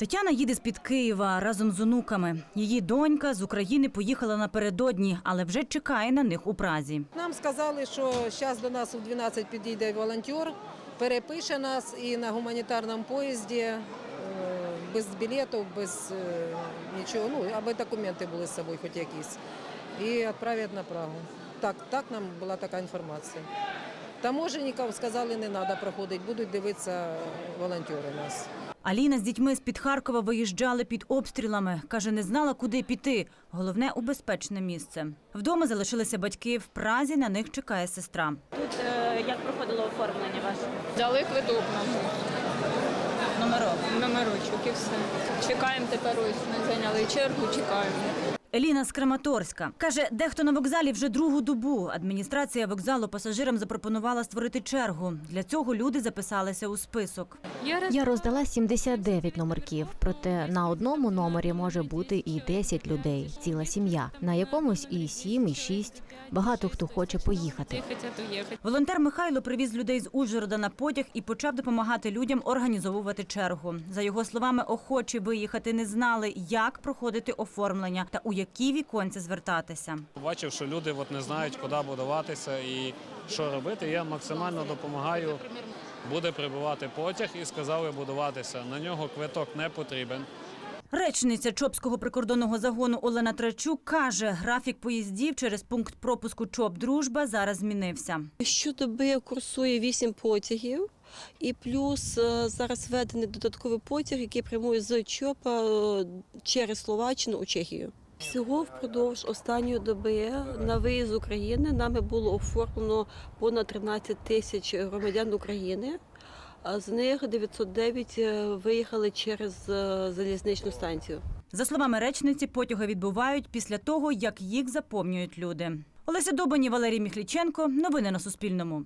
Тетяна їде з-під Києва разом з онуками. Її донька з України поїхала напередодні, але вже чекає на них у Празі. Нам сказали, що зараз до нас у 12 підійде волонтер, перепише нас і на гуманітарному поїзді е, без білетів, без е, нічого, ну, аби документи були з собою хоч якісь. І відправлять на Прагу. Так, так нам була така інформація. Таможенників сказали, не треба проходити, будуть дивитися волонтери нас. Аліна з дітьми з-під Харкова виїжджали під обстрілами. Каже, не знала, куди піти. Головне у безпечне місце. Вдома залишилися батьки. В Празі на них чекає сестра. Тут е, як проходило оформлення ваше? Дали квиток нам Номерок. номерочок і все. Чекаємо тепер ось. Ми зайняли чергу, чекаємо. Еліна з Краматорська каже, дехто на вокзалі вже другу добу. Адміністрація вокзалу пасажирам запропонувала створити чергу. Для цього люди записалися у список. Я роздала 79 номерків, проте на одному номері може бути і 10 людей, ціла сім'я. На якомусь і 7, і 6. Багато хто хоче поїхати. Волонтер Михайло привіз людей з Ужгорода на потяг і почав допомагати людям організовувати чергу. За його словами, охочі виїхати не знали, як проходити оформлення та у які віконці звертатися. Бачив, що люди от не знають, куди будуватися і що робити. Я максимально допомагаю. Буде прибувати потяг і сказали будуватися. На нього квиток не потрібен. Речниця Чопського прикордонного загону Олена Трачук каже, графік поїздів через пункт пропуску ЧОП Дружба зараз змінився. Щодоби курсує 8 потягів, і плюс е, зараз введений додатковий потяг, який прямує з ЧОПа е, через Словаччину у Чехію. Всього впродовж останньої доби на виїзд України нами було оформлено понад 13 тисяч громадян України. З них 909 е, виїхали через е, залізничну станцію. За словами речниці, потяги відбувають після того, як їх заповнюють люди. Олеся Добані, Валерій Міхліченко. Новини на Суспільному.